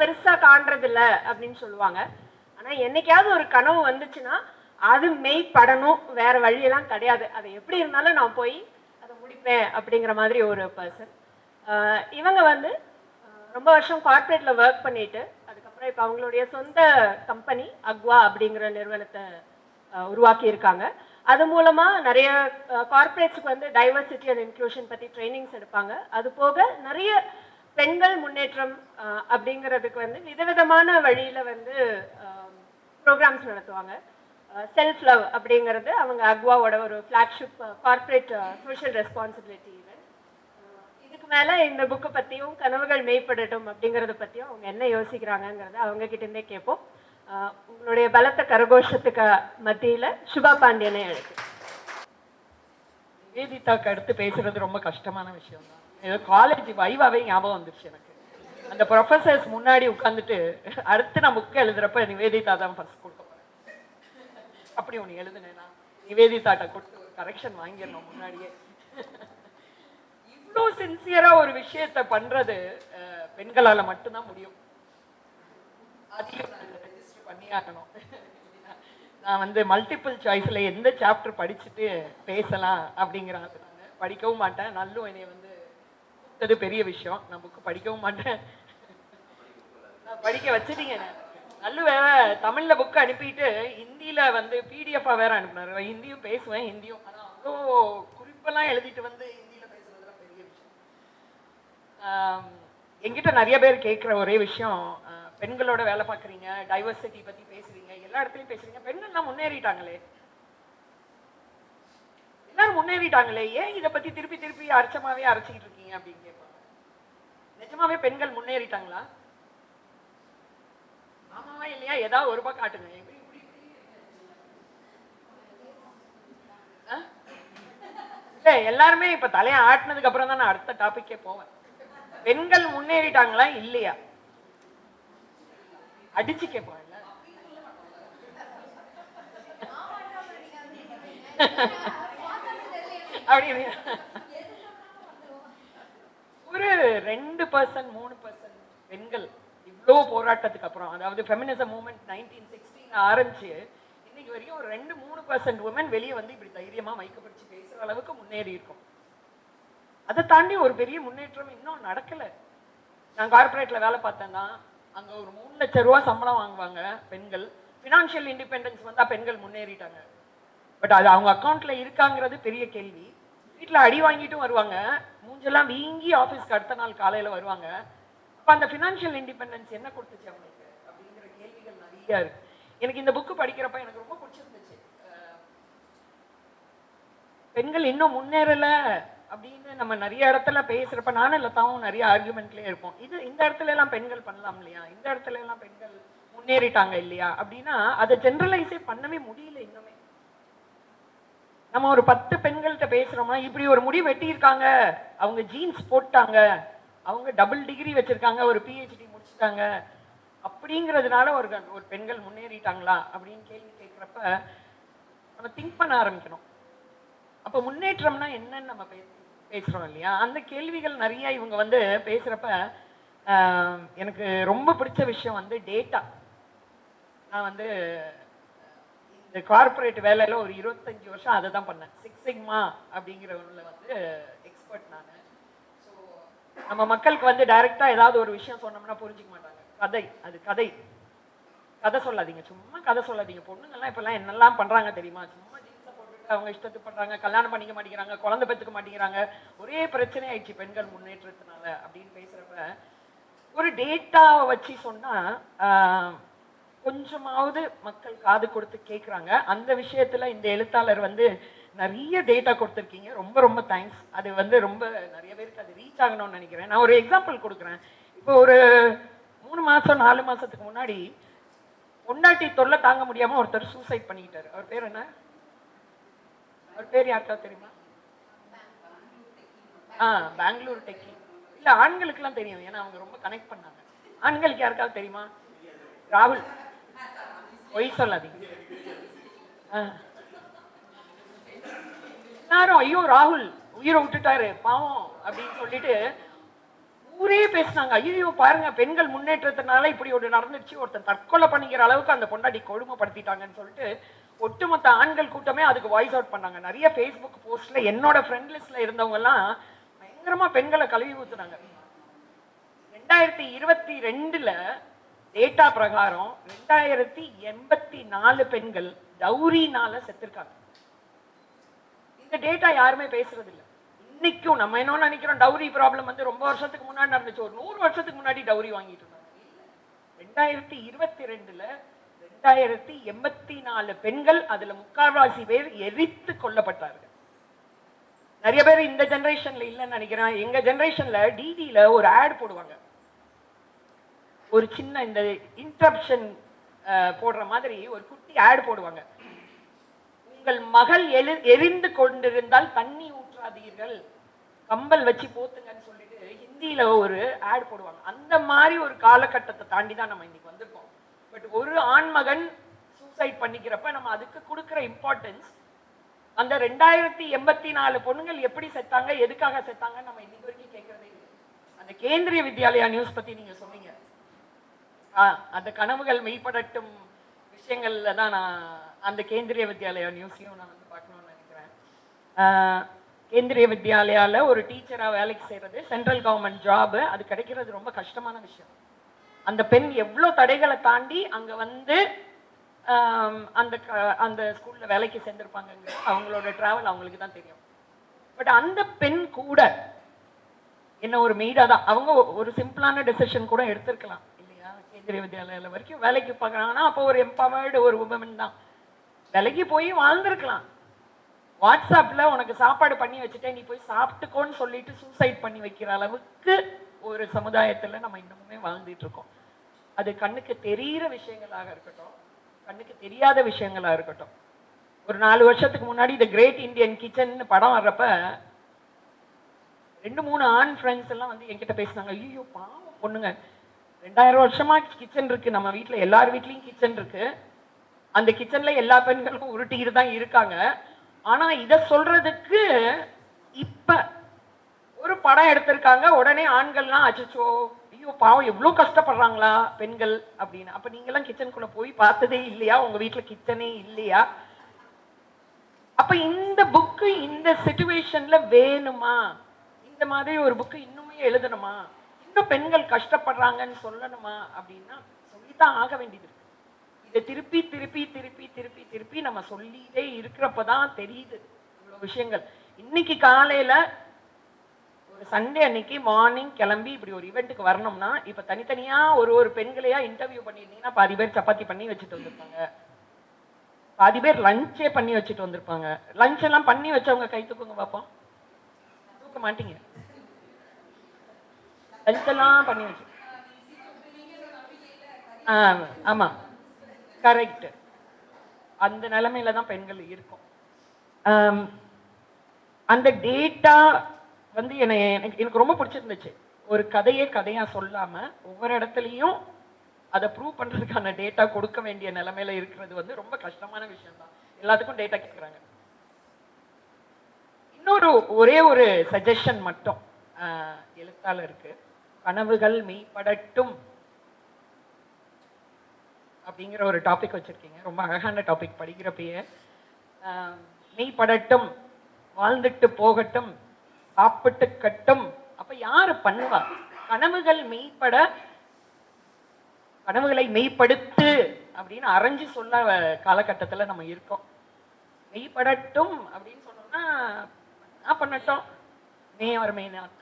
பெருசா காண்றது இல்ல அப்படின்னு சொல்லுவாங்க. ஆனா என்னைக்காவது ஒரு கனவு வந்துச்சுன்னா அது மெய் படணும். வேற வழியெல்லாம் கிடையாது. அது எப்படி இருந்தாலும் நான் போய் அதை முடிப்பேன் அப்படிங்கிற மாதிரி ஒரு பர்சன் இவங்க வந்து ரொம்ப வருஷம் கார்ப்பரேட்ல ஒர்க் பண்ணிட்டு அதுக்கப்புறம் இப்போ அவங்களுடைய சொந்த கம்பெனி அக்வா அப்படிங்கிற நிறுவனத்தை உருவாக்கி இருக்காங்க அது மூலமா நிறைய கார்ப்பரேட்ஸ்க்கு வந்து டைவர்சிட்டி அண்ட் இன்க்ளூஷன் பத்தி ட்ரைனிங்ஸ் எடுப்பாங்க. அது போக நிறைய பெண்கள் முன்னேற்றம் அப்படிங்கிறதுக்கு வந்து விதவிதமான வழியில் வந்து ப்ரோக்ராம்ஸ் நடத்துவாங்க. செல்ஃப் லவ் அப்படிங்கிறது அவங்க அக்வாவோட ஒரு ஃப்ளாக்ஷிப் கார்பரேட் சோஷியல் ரெஸ்பான்சிபிலிட்டி இதுக்கு மேலே இந்த புக்கை பற்றியும் கனவுகள் மெய்ப்படட்டும் அப்படிங்கறத பற்றியும் அவங்க என்ன யோசிக்கிறாங்கங்கிறத அவங்க கிட்ட இருந்தே கேட்போம் உங்களுடைய பலத்த கரகோஷத்துக்கு மத்தியில் சுபா பாண்டியனை எழுது நிவேதிதாக்கு அடுத்து பேசுறது ரொம்ப கஷ்டமான விஷயம் தான் ஏதோ காலேஜ் வைவாவே ஞாபகம் வந்துருச்சு எனக்கு. அந்த ப்ரொஃபசர்ஸ் முன்னாடி உட்காந்துட்டு அடுத்து நான் புக்கு எழுதுறப்ப நிவேதிதா தான் ஃபர்ஸ்ட் கொடுக்க போறேன். அப்படி ஒன்று எழுதுனேன்னா நிவேதிதாட்ட கொடுத்து ஒரு கரெக்ஷன் வாங்கிடணும் முன்னாடியே. இவ்வளோ சின்சியரா ஒரு விஷயத்த பண்றது பெண்களால் மட்டும்தான் முடியும். அதையும் ரெஜிஸ்டர் நான் வந்து மல்டிபிள் சாய்ஸ்ல எந்த சாப்டர் படிச்சுட்டு பேசலாம் அப்படிங்கிறாங்க நான் படிக்கவும் மாட்டேன். நல்லும் என்னை வந்து கொடுத்தது பெரிய விஷயம். நான் புக்கு படிக்கவும் மாட்டேன். படிக்க வச்சுட்டீங்க. நல்ல வேற தமிழ்ல புக் அனுப்பிட்டு ஹிந்தியில வந்து பிடிஎஃபா வேற அனுப்புனாரு. ஹிந்தியும் பேசுவேன் ஹிந்தியும். அவ்வளோ குறிப்பெல்லாம் எழுதிட்டு வந்து ஹிந்தியில பேசுறதுலாம் பெரிய விஷயம். எங்கிட்ட என்கிட்ட நிறைய பேர் கேட்குற ஒரே விஷயம் அஹ், பெண்களோட வேலை பார்க்குறீங்க டைவர்சிட்டி பற்றி பேசுறீங்க எல்லா இடத்துலையும் பேசுறீங்க. பெண்கள்லாம் முன்னேறிட்டாங்களே. எல்லாரும் முன்னேறிட்டாங்களே. ஏன் இதை பற்றி திருப்பி திருப்பி அரைச்சமாவே அரைச்சிக்கிட்டு இருக்கீங்க அப்படின்னு கேட்பாங்க நிஜமாவே பெண்கள் முன்னேறிட்டாங்களா? ஆமாவா இல்லையா? ஏதாவது ஒரு பக்கம் காட்டுங்க. எல்லாருமே இப்ப தலையை ஆட்டினதுக்கு அப்புறம் தான் நான் அடுத்த டாபிக்கே போவேன். பெண்கள் முன்னேறிட்டாங்களா இல்லையா? அடிச்சு கேட்போம் அப்படி ஒரு ரெண்டு பர்சன்ட் மூணு பர்சன்ட் பெண்கள். இவ்வளோ போராட்டத்துக்கு அப்புறம் அதாவது ஃபெமினிசம் மூமெண்ட் நைன்டீன் சிக்ஸ்டீன் ஆரம்பிச்சு இன்னைக்கு வரைக்கும் ஒரு ரெண்டு மூணு பர்சன்ட் உமன் வெளியே வந்து இப்படி தைரியமாக மைக்கப்படுத்தி பேசுகிற அளவுக்கு முன்னேறி இருக்கும். அதை தாண்டி ஒரு பெரிய முன்னேற்றம் இன்னும் நடக்கலை. நான் கார்பரேட்டில் வேலை பார்த்தேன்னா அங்கே ஒரு மூணு லட்ச ரூபா சம்பளம் வாங்குவாங்க பெண்கள். ஃபினான்ஷியல் இண்டிபெண்டன்ஸ் வந்தால் பெண்கள் முன்னேறிட்டாங்க. பட் அது அவங்க அக்கௌண்ட்டில் இருக்காங்கிறது பெரிய கேள்வி. வீட்டில் அடி வாங்கிட்டும் வருவாங்க. மூஞ்செல்லாம் வீங்கி ஆஃபீஸ்க்கு அடுத்த நாள் காலையில வருவாங்க. அப்ப அந்த ஃபினான்ஷியல் இண்டிபெண்டன்ஸ் என்ன கொடுத்துச்சு அவங்களுக்கு? அப்படிங்கிற கேள்விகள் நிறைய இருக்கு. எனக்கு இந்த புக்கு படிக்கிறப்ப எனக்கு ரொம்ப பிடிச்சிருந்துச்சு. பெண்கள் இன்னும் முன்னேறல அப்படின்னு நம்ம நிறைய இடத்துல பேசுறப்ப நானும் லதாவும் நிறைய ஆர்குமெண்ட்லேயே இருப்போம். இது இந்த இடத்துல எல்லாம் பெண்கள் பண்ணலாம் இல்லையா? இந்த இடத்துல எல்லாம் பெண்கள் முன்னேறிட்டாங்க இல்லையா? அப்படின்னா அதை ஜென்ரலைஸே பண்ணவே முடியல இன்னுமே. நம்ம ஒரு பத்து பெண்கள்கிட்ட பேசுகிறோம்னா இப்படி ஒரு முடி வெட்டியிருக்காங்க. அவங்க ஜீன்ஸ் போட்டாங்க. அவங்க டபுள் டிகிரி வச்சிருக்காங்க. ஒரு பிஹெச்டி முடிச்சுட்டாங்க. அப்படிங்கிறதுனால ஒரு ஒரு பெண்கள் முன்னேறிட்டாங்களா? அப்படின்னு கேள்வி கேட்குறப்ப நம்ம திங்க் பண்ண ஆரம்பிக்கணும். அப்போ முன்னேற்றம்னா என்னன்னு நம்ம பே பேசுகிறோம் இல்லையா? அந்த கேள்விகள் நிறைய இவங்க வந்து பேசுகிறப்ப எனக்கு ரொம்ப பிடிச்ச விஷயம் வந்து டேட்டா நான் வந்து இந்த கார்ப்பரேட் வேலையில் ஒரு இருபத்தஞ்சி வருஷம் அதை தான் பண்ணேன். சிக்ஸ் சிக்மா அப்படிங்கிற ஒண்ணுல வந்து எக்ஸ்பர்ட் நான். ஸோ நம்ம மக்களுக்கு வந்து டைரெக்டாக ஏதாவது ஒரு விஷயம் சொன்னோம்னா புரிஞ்சிக்க மாட்டாங்க. கதை அது கதை. கதை சொல்லாதீங்க. சும்மா கதை சொல்லாதீங்க. பொண்ணுங்கெல்லாம் இப்போல்லாம் என்னெல்லாம் பண்ணுறாங்க தெரியுமா? சும்மா ஜீன்ஸை போட்டுட்டு அவங்க இஷ்டத்துக்கு பண்ணுறாங்க கல்யாணம் பண்ணிக்க மாட்டேங்கிறாங்க. குழந்தை பெற்றுக்க மாட்டேங்கிறாங்க. ஒரே பிரச்சனை ஆயிடுச்சு பெண்கள் முன்னேற்றத்தினால அப்படின்னு பேசுகிறப்ப ஒரு டேட்டாவை வச்சு சொன்னால் கொஞ்சமாவது மக்கள் காது கொடுத்து கேட்குறாங்க அந்த விஷயத்துல இந்த எழுத்தாளர் வந்து நிறைய டேட்டா கொடுத்துருக்கீங்க. ரொம்ப ரொம்ப தேங்க்ஸ் அது வந்து ரொம்ப நிறைய பேருக்கு அது ரீச் ஆகணும்னு நினைக்கிறேன். நான் ஒரு எக்ஸாம்பிள் கொடுக்குறேன். இப்போ ஒரு மூணு மாசம் நாலு மாசத்துக்கு முன்னாடி பொண்டாட்டி தொல்லை தாங்க முடியாம ஒருத்தர் சூசைட் பண்ணிக்கிட்டார். அவர் பேர் என்ன? அவர் பேர் யாருக்காவது தெரியுமா? ஆ பெங்களூர் டெக்கி. இல்ல ஆண்களுக்கெல்லாம் தெரியும். ஏன்னா அவங்க ரொம்ப கனெக்ட் பண்ணாங்க. ஆண்களுக்கு யாருக்காவது தெரியுமா? ராகுல். பொய் சொல்லாதீங்க. எல்லாரும் ஐயோ ராகுல் உயிரை விட்டுட்டாரு பாவம் அப்படின்னு சொல்லிட்டு ஊரே பேசுனாங்க. ஐயோ பாருங்க பெண்கள் முன்னேற்றத்தினால இப்படி ஒரு நடந்துச்சு ஒருத்தன் தற்கொலை பண்ணிக்கிற அளவுக்கு அந்த பொண்டாட்டி கொடுமைப்படுத்திட்டாங்கன்னு சொல்லிட்டு ஒட்டுமொத்த ஆண்கள் கூட்டமே அதுக்கு வாய்ஸ் அவுட் பண்ணாங்க. நிறைய ஃபேஸ்புக் போஸ்ட்ல என்னோட ஃப்ரெண்ட் லிஸ்ட்ல இருந்தவங்க எல்லாம் பயங்கரமா பெண்களை கழுவி ஊத்துனாங்க. ரெண்டாயிரத்தி இருபத்தி ரெண்டுல டேட்டா பிரகாரம் ரெண்டாயிரத்தி எண்பத்தி நாலு பெண்கள் டௌரினால செத்துருக்காங்க. இந்த டேட்டா யாருமே பேசுறது இல்லை இன்னைக்கும் நம்ம என்ன நினைக்கிறோம்? டௌரி ப்ராப்ளம் வந்து ரொம்ப வருஷத்துக்கு முன்னாடி நடந்துச்சு. ஒரு நூறு வருஷத்துக்கு முன்னாடி டௌரி வாங்கிட்டு இருந்தாங்க. ரெண்டாயிரத்தி இருபத்தி ரெண்டுல ரெண்டாயிரத்தி எண்பத்தி நாலு பெண்கள் அதுல முக்கால்வாசி பேர் எரித்து கொல்லப்பட்டார்கள். நிறைய பேர் இந்த ஜெனரேஷன்ல இல்லைன்னு நினைக்கிறேன். எங்க ஜென்ரேஷன்ல டிடியில ஒரு ஆட் போடுவாங்க. ஒரு சின்ன இந்த இன்டரப்ஷன் போடுற மாதிரி ஒரு குட்டி ஆட் போடுவாங்க. உங்கள் மகள் எழு எரிந்து கொண்டிருந்தால் தண்ணி ஊற்றாதீர்கள். கம்பல் வச்சு போத்துங்கன்னு சொல்லிட்டு ஹிந்தியில ஒரு ஆட் போடுவாங்க. அந்த மாதிரி ஒரு காலகட்டத்தை தாண்டி தான் நம்ம இன்னைக்கு வந்திருக்கோம். பட் ஒரு ஆண்மகன் சூசைட் பண்ணிக்கிறப்ப நம்ம அதுக்கு கொடுக்குற இம்பார்ட்டன்ஸ் அந்த ரெண்டாயிரத்தி எண்பத்தி நாலு பொண்ணுங்கள் எப்படி செத்தாங்க எதுக்காக செத்தாங்கன்னு நம்ம இன்னைக்கு வரைக்கும் கேட்கறதே இல்லை. அந்த கேந்திரிய வித்யாலயா நியூஸ் பத்தி நீங்க சொன்னீங்க. அந்த கனவுகள் மெய்ப்படட்டும் விஷயங்கள்ல தான் நான் அந்த கேந்திரிய வித்யாலயா நியூஸையும் நான் வந்து பார்க்கணும்னு நினைக்கிறேன். கேந்திரிய வித்யாலயால ஒரு டீச்சரா வேலைக்கு செய்யறது சென்ட்ரல் கவர்மெண்ட் ஜாப் அது கிடைக்கிறது ரொம்ப கஷ்டமான விஷயம். அந்த பெண் எவ்வளோ தடைகளை தாண்டி அங்க வந்து அந்த க- அந்த ஸ்கூல்ல வேலைக்கு சேர்ந்துருப்பாங்க அவங்களோட டிராவல் அவங்களுக்கு தான் தெரியும். பட் அந்த பெண் கூட என்ன ஒரு மெய்டாக தான் அவங்க ஒரு சிம்பிளான டெசிஷன் கூட எடுத்திருக்கலாம். இல்லையா கேந்திரிய வரைக்கும் வேலைக்கு பார்க்குறாங்கன்னா அப்போ ஒரு எம்பவர்டு ஒரு உமன் தான். விலைக்கு போய் வாழ்ந்திருக்கலாம். வாட்ஸ்அப்ல உனக்கு சாப்பாடு பண்ணி வச்சுட்டேன் நீ போய் சாப்பிட்டுக்கோன்னு சொல்லிட்டு சூசைட் பண்ணி வைக்கிற அளவுக்கு ஒரு சமுதாயத்துல நம்ம இன்னமுமே வாழ்ந்துட்டு இருக்கோம். அது கண்ணுக்கு தெரியிற விஷயங்களாக இருக்கட்டும் கண்ணுக்கு தெரியாத விஷயங்களா இருக்கட்டும். ஒரு நாலு வருஷத்துக்கு முன்னாடி இந்த கிரேட் இந்தியன் கிச்சன் படம் வர்றப்ப ரெண்டு மூணு ஆண் ஃப்ரெண்ட்ஸ் எல்லாம் வந்து என்கிட்ட பேசினாங்க ஐயோ பாவம் பொண்ணுங்க. ரெண்டாயிரம் வருஷமா கிச்சன் இருக்கு. நம்ம வீட்டில் எல்லார் வீட்லேயும் கிச்சன் இருக்கு. அந்த கிச்சன்ல எல்லா பெண்களும் உருட்டிக்கிட்டு தான் இருக்காங்க. ஆனா இதை சொல்றதுக்கு இப்ப ஒரு படம் எடுத்திருக்காங்க. உடனே ஆண்கள்லாம் அச்சச்சோ ஐயோ பாவம் எவ்வளோ கஷ்டப்படுறாங்களா பெண்கள் அப்படின்னு. அப்ப நீங்கெல்லாம் கிச்சனுக்குள்ள போய் பார்த்ததே இல்லையா? உங்க வீட்டில் கிச்சனே இல்லையா? அப்ப இந்த புக்கு இந்த சுச்சுவேஷன்ல வேணுமா? இந்த மாதிரி ஒரு புக்கு இன்னுமே எழுதணுமா? இன்னும் பெண்கள் கஷ்டப்படுறாங்கன்னு சொல்லணுமா அப்படின்னா சொல்லித்தான் ஆக வேண்டியது இருக்கு. இதை திருப்பி திருப்பி திருப்பி திருப்பி திருப்பி நம்ம சொல்லிட்டே இருக்கிறப்ப தான் தெரியுது இவ்வளவு விஷயங்கள். இன்னைக்கு காலையில ஒரு சண்டே அன்னைக்கு மார்னிங் கிளம்பி இப்படி ஒரு இவெண்ட்டுக்கு வரணும்னா இப்ப தனித்தனியா ஒரு ஒரு பெண்களையா இன்டர்வியூ பண்ணியிருந்தீங்கன்னா பாதி பேர் சப்பாத்தி பண்ணி வச்சுட்டு வந்திருப்பாங்க. பாதி பேர் லஞ்சே பண்ணி வச்சுட்டு வந்திருப்பாங்க. லஞ்ச் எல்லாம் பண்ணி வச்சவங்க கை தூக்குங்க பார்ப்போம் தூக்க மாட்டீங்க. லஞ்ச் பண்ணியாச்சு. ஆமாம் கரெக்டு ஆ அந்த நிலமையில தான் பெண்கள் இருக்கும். அந்த டேட்டா வந்து என்னை எனக்கு எனக்கு ரொம்ப பிடிச்சிருந்துச்சு. ஒரு கதையே கதையாக சொல்லாமல் ஒவ்வொரு இடத்துலையும் அதை ப்ரூவ் பண்ணுறதுக்கான டேட்டா கொடுக்க வேண்டிய நிலமையில இருக்கிறது வந்து ரொம்ப கஷ்டமான விஷயம் தான் எல்லாத்துக்கும் டேட்டா கேட்குறாங்க இன்னொரு ஒரே ஒரு சஜஷன் மட்டும் ஆஹ், எழுத்தாளருக்கு. கனவுகள் மெய்ப்படட்டும் அப்படிங்கிற ஒரு டாபிக் வச்சிருக்கீங்க. ரொம்ப அழகான டாபிக் படிக்கிறப்பயே. ஆஹ், மெய்ப்படட்டும் வாழ்ந்துட்டு போகட்டும் சாப்பிட்டு கட்டும். அப்ப யாரு பண்ணுவா? கனவுகள் மெய்ப்பட கனவுகளை மெய்ப்படுத்து அப்படின்னு அரைஞ்சு சொல்ல காலகட்டத்துல நம்ம இருக்கோம். மெய்ப்படட்டும் அப்படின்னு சொன்னோம்னா நான் பண்ணட்டும்? May or may not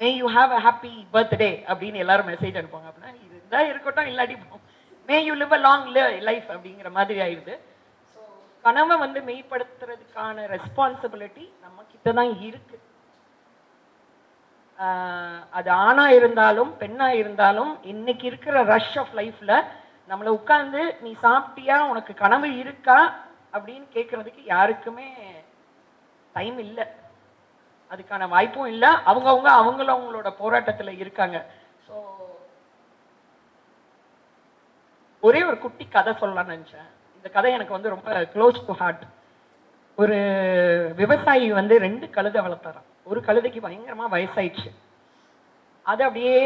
may you have a happy birthday அப்படின்னு எல்லாரும் மெசேஜ் அனுப்புவாங்க. அப்படின்னா இதுதான் இருக்கட்டும் இல்லாட்டி may you live a long life அப்படிங்கிற மாதிரி ஆயிடுது. ஸோ கனவை வந்து மெய்ப்படுத்துறதுக்கான ரெஸ்பான்சிபிலிட்டி நம்ம கிட்ட தான் இருக்கு. ஆஹ் அது ஆணா இருந்தாலும் பெண்ணா இருந்தாலும் இன்னைக்கு இருக்கிற ரஷ் ஆஃப் லைஃப்ல நம்மளை உட்காந்து நீ சாப்பிட்டியா? உனக்கு கனவு இருக்கா? அப்படின்னு கேட்கறதுக்கு யாருக்குமே டைம் இல்லை. அதுக்கான வாய்ப்பும் இல்லை. அவங்கவுங்க அவங்கள அவங்களோட போராட்டத்தில் இருக்காங்க. ஸோ ஒரே ஒரு குட்டி கதை சொல்லலாம்னு நினச்சேன். இந்த கதை எனக்கு வந்து ரொம்ப க்ளோஸ் டு ஹார்ட் ஒரு விவசாயி வந்து ரெண்டு கழுதை வளர்த்தாராம். ஒரு கழுதைக்கு பயங்கரமாக வயசாயிடுச்சு. அது அப்படியே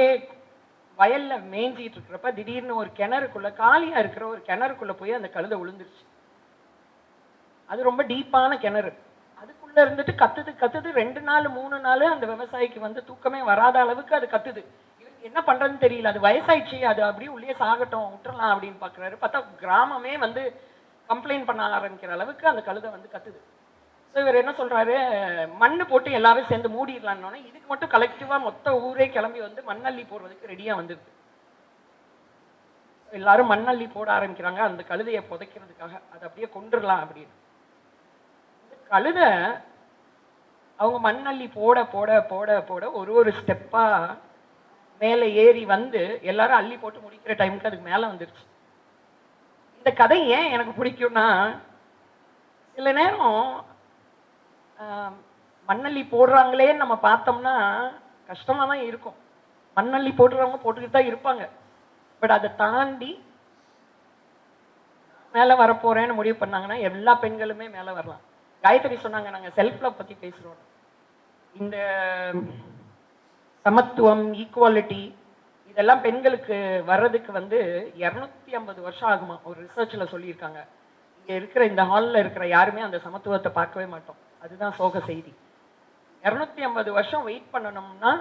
வயலில் மேய்ஞ்சிட்டு இருக்கிறப்ப திடீர்னு ஒரு கிணறுக்குள்ள காலியாக இருக்கிற ஒரு கிணறுக்குள்ளே போய் அந்த கழுதை விழுந்துருச்சு அது ரொம்ப டீப்பான கிணறு. அதுக்குள்ள இருந்துட்டு கத்துது கத்துது. ரெண்டு நாள் மூணு நாள் அந்த விவசாயிக்கு வந்து தூக்கமே வராத அளவுக்கு அது கத்துது. இவருக்கு என்ன பண்றதுன்னு தெரியல. அது வயசாயிடுச்சு. அது அப்படியே உள்ளே சாகட்டும் விட்டுறலாம் அப்படின்னு பாக்குறாரு பார்த்தா கிராமமே வந்து கம்ப்ளைண்ட் பண்ண ஆரம்பிக்கிற அளவுக்கு அந்த கழுதை வந்து கத்துது. ஸோ இவர் என்ன சொல்றாரு? மண்ணு போட்டு எல்லாரும் சேர்ந்து மூடிடலான்னு இதுக்கு மட்டும் கலெக்டிவா மொத்த ஊரே கிளம்பி வந்து மண்ணள்ளி போடுறதுக்கு ரெடியா வந்துருது. எல்லாரும் மண்ணள்ளி போட ஆரம்பிக்கிறாங்க. அந்த கழுதையை புதைக்கிறதுக்காக. அதை அப்படியே கொண்டுடலாம் அப்படின்னு. கழுதை அவங்க மண்ணள்ளி போட போட போட போட ஒரு ஒரு ஸ்டெப்பாக மேலே ஏறி வந்து எல்லாரும் அள்ளி போட்டு முடிக்கிற டைமுக்கு அதுக்கு மேலே வந்துருச்சு. இந்த கதை ஏன் எனக்கு பிடிக்கும்னா சில நேரம் மண்ணள்ளி போடுறாங்களேன்னு நம்ம பார்த்தோம்னா கஷ்டமாக தான் இருக்கும். மண்ணள்ளி போடுறவங்க போட்டுக்கிட்டு தான் இருப்பாங்க. பட் அதை தாண்டி மேலே வரப்போறேன்னு முடிவு பண்ணாங்கன்னா எல்லா பெண்களுமே மேலே வரலாம். காயத்ரி சொன்னாங்க நாங்கள் செல்ஃப் லவ் பற்றி பேசுகிறோம் இந்த சமத்துவம் ஈக்குவாலிட்டி இதெல்லாம் பெண்களுக்கு வர்றதுக்கு வந்து இரநூத்தி ஐம்பது வருஷம் ஆகுமா? ஒரு ரிசர்ச்சில் சொல்லியிருக்காங்க. இங்கே இருக்கிற இந்த ஹாலில் இருக்கிற யாருமே அந்த சமத்துவத்தை பார்க்கவே மாட்டோம். அதுதான் சோக செய்தி. இரநூத்தி ஐம்பது வருஷம் வெயிட் பண்ணணும்னா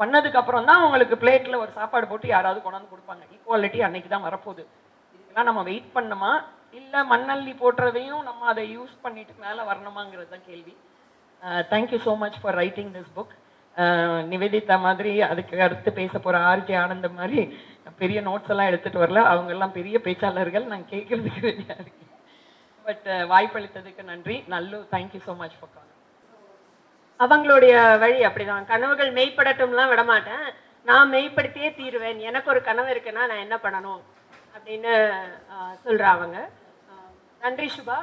பண்ணதுக்கு அப்புறம் தான் அவங்களுக்கு பிளேட்டில் ஒரு சாப்பாடு போட்டு யாராவது கொண்டாந்து கொடுப்பாங்க. ஈக்குவாலிட்டி அன்னைக்கு தான் வரப்போகுது. இதுக்கெல்லாம் நம்ம வெயிட் பண்ணோமா? இல்லை மண்ணள்ளி போடுறதையும் நம்ம அதை யூஸ் பண்ணிட்டு மேலே வரணுமாங்கிறது தான் கேள்வி. Thank you so much for writing this book Nivedita மாதிரி அதுக்கு அடுத்து பேச போகிற ஆர்ஜே ஆனந்தம் மாதிரி பெரிய நோட்ஸ் எல்லாம் எடுத்துகிட்டு வரல. அவங்க எல்லாம் பெரிய பேச்சாளர்கள். நான் கேட்குறதுக்கு ரெடியா இருக்கேன். பட் வாய்ப்பளித்ததுக்கு நன்றி. நல்லு thank you so much for call அவங்களுடைய வழி அப்படிதான். கனவுகள் மெய்ப்படட்டும்லாம் விட மாட்டேன் நான் மெய்ப்படுத்தியே தீருவேன். எனக்கு ஒரு கனவு இருக்குன்னா நான் என்ன பண்ணணும்? அப்படின்னு ஆஹ், அவங்க. நன்றி சுபா.